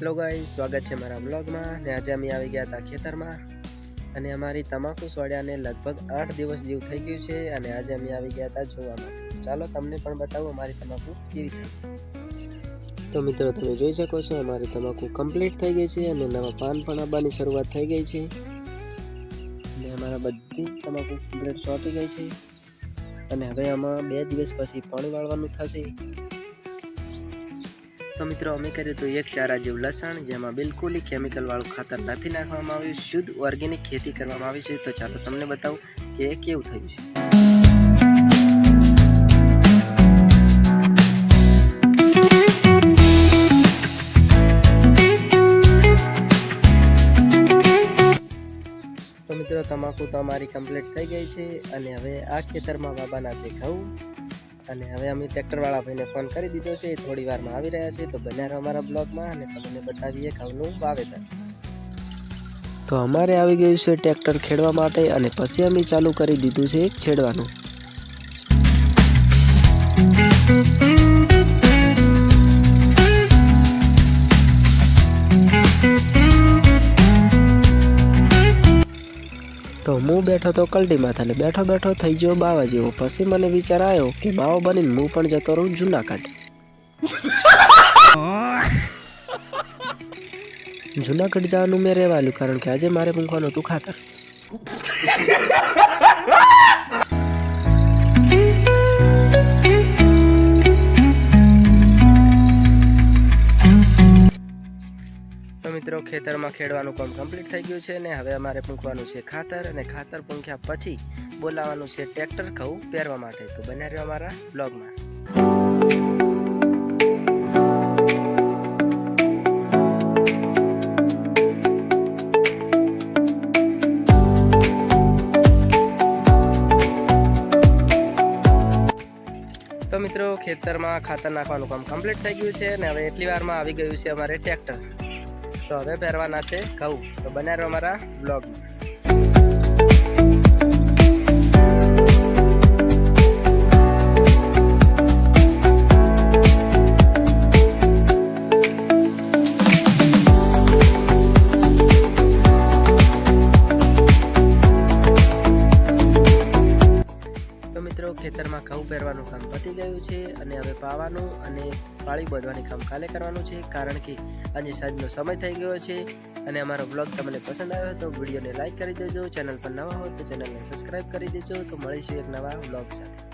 Hello ગાઈ સ્વાગત છે મારા બ્લોગમાં ને આજે અમે આવી ગયા હતા ખેતરમાં. અને અમારી તમાકુ સોડ્યાને લગભગ આઠ દિવસ જેવું થઈ ગયું છે અને આજે અમે આવી ગયા હતા જોવા માટે ચાલો તમને પણ બતાવું અમારી તમાકુ કેવી થઈ છે. તો મિત્રો, તમે જોઈ શકો છો, અમારી તમાકુ કમ્પ્લીટ થઈ ગઈ છે અને નવા પાન પણ આવવાની શરૂઆત થઈ ગઈ છે. અને અમારા બધી જ તમાકુ કમ્પ્લીટ ચોંટી ગઈ છે. અને હવે આમાં બે દિવસ પછી પાણી વાળવાનું થશે. તો મિત્રો, અમે કર્યું હતું એક ચારા જેવું લસણ, જેમાં બિલકુલ કેમિકલવાળું ખાતર નથી નાખવામાં આવ્યું, શુદ્ધ ઓર્ગેનિક ખેતી કરવામાં આવી છે. તો ચાલો તમને બતાવું કે કેવું થયું છે. તો મિત્રો, તમાકુ તો અમારી કમ્પ્લીટ થઈ ગઈ છે અને હવે આ ખેતરમાં વાવવાના છે ઘઉં અને હવે અમે ટ્રેક્ટરવાળા ભાઈને ફોન કરી દીધો છે. થોડી વારમાં આવી રહ્યા છે. તો બન્યા રહો અમારા બ્લોગમાં અને તમને બતાવીએ ઘઉંનું વાવેતર. તો અમારે આવી ગયું છે ટ્રેક્ટર ખેડવા માટે અને પછી અમે ચાલુ કરી દીધું છે છેડવાનું. તો હું બેઠો તો કલટી માથાને બેઠો બેઠો થઈ ગયો બાવા જેવો પછી મને વિચાર આવ્યો કે બાવો બનીને હું પણ જતો રહું જુનાગઢ. જુનાગઢ જવાનું મેં રહેવાયું કારણ કે આજે મારે મૂકવાનું હતું ખાતર. મિત્રો, ખેતરમાં ખેડવાનું કામ કમ્પ્લીટ થઈ ગયું છે ને હવે અમારે પૂંખવાનું છે ખાતર અને ખાતર પૂંખ્યા પછી બોલાવવાનું છે ટ્રેક્ટર ઘઉં પહેરવા માટે. તો બન્યા રહ્યો અમારા બ્લોગમાં તો મિત્રો, ખેતરમાં ખાતર નાખવાનું કામ કમ્પ્લીટ થઈ ગયું છે અને હવે એટલી વારમાં આવી ગયું છે અમારે ટ્રેક્ટર. તો હવે પહેરવાના છે ઘઉં. તો બને રહો અમારા બ્લોગમાં મિત્રો, ખેતરમાં ઘઉં પહેરવાનું કામ પતી ગયું છે અને હવે પાવાનું અને પાળી બાંધવાની કામ કાલે કરવાનું છે, કારણ કે આજે સાંજનો સમય થઈ ગયો છે અને અમારો બ્લોગ તમને પસંદ આવ્યો તો વિડીયોને લાઇક કરી દેજો, ચેનલ પર નવા હો તો ચેનલને સબસ્ક્રાઈબ કરી દેજો, તો મળીશું એક નવા બ્લોગ સાથે.